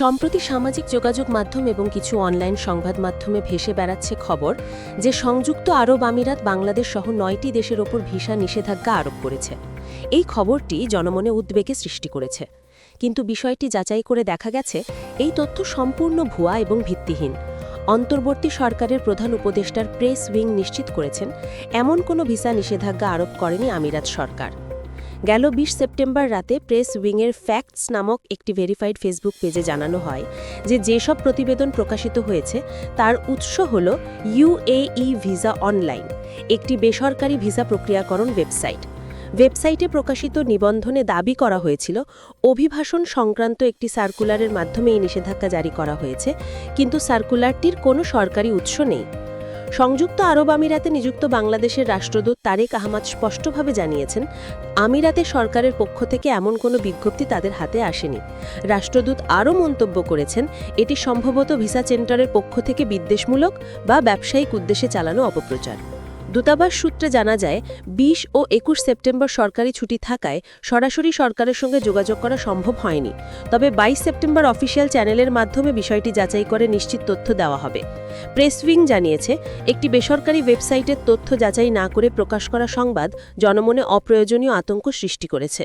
সম্প্রতি সামাজিক যোগাযোগ মাধ্যম এবং কিছু অনলাইন সংবাদ মাধ্যমে ভেসে বেড়াচ্ছে খবর যে সংযুক্ত আরব আমিরাত বাংলাদেশ সহ নয়টি দেশের ওপর ভিসা নিষেধাজ্ঞা আরোপ করেছে। এই খবরটি জনমনে উদ্বেগে সৃষ্টি করেছে। কিন্তু বিষয়টি যাচাই করে দেখা গেছে, এই তথ্য সম্পূর্ণ ভুয়া এবং ভিত্তিহীন। অন্তর্বর্তী সরকারের প্রধান উপদেষ্টার প্রেস উইং নিশ্চিত করেছেন, এমন কোনো ভিসা নিষেধাজ্ঞা আরোপ করেনি আমিরাত সরকার। গেল বিশ সেপ্টেম্বর রাতে প্রেস উইংয়ের ফ্যাক্টস নামক একটি ভেরিফাইড ফেসবুক পেজে জানানো হয় যে যেসব প্রতিবেদন প্রকাশিত হয়েছে, তার উৎস হল ইউএই ভিসা অনলাইন, একটি বেসরকারি ভিসা প্রক্রিয়াকরণ ওয়েবসাইট। ওয়েবসাইটে প্রকাশিত নিবন্ধনে দাবি করা হয়েছিল, অভিভাষণ সংক্রান্ত একটি সার্কুলারের মাধ্যমে এই নিষেধাজ্ঞা জারি করা হয়েছে, কিন্তু সার্কুলারটির কোনো সরকারি উৎস নেই। সংযুক্ত আরব আমিরাতে নিযুক্ত বাংলাদেশের রাষ্ট্রদূত তারেক আহমদ স্পষ্টভাবে জানিয়েছেন, আমিরাতে সরকারের পক্ষ থেকে এমন কোনো বিজ্ঞপ্তি তাদের হাতে আসেনি। রাষ্ট্রদূত আরও মন্তব্য করেছেন, এটি সম্ভবত ভিসা সেন্টারের পক্ষ থেকে বিদ্বেষমূলক বা ব্যবসায়িক উদ্দেশ্যে চালানো অপপ্রচার। দূতাবাস সূত্রে জানা যায়, বিশ ও একুশ সেপ্টেম্বর সরকারি ছুটি থাকায় সরাসরি সরকারের সঙ্গে যোগাযোগ করা সম্ভব হয়নি। তবে বাইশ সেপ্টেম্বর অফিসিয়াল চ্যানেলের মাধ্যমে বিষয়টি যাচাই করে নিশ্চিত তথ্য দেওয়া হবে। প্রেস উইং জানিয়েছে, একটি বেসরকারি ওয়েবসাইটের তথ্য যাচাই না করে প্রকাশ করা সংবাদ জনমনে অপ্রয়োজনীয় আতঙ্ক সৃষ্টি করেছে।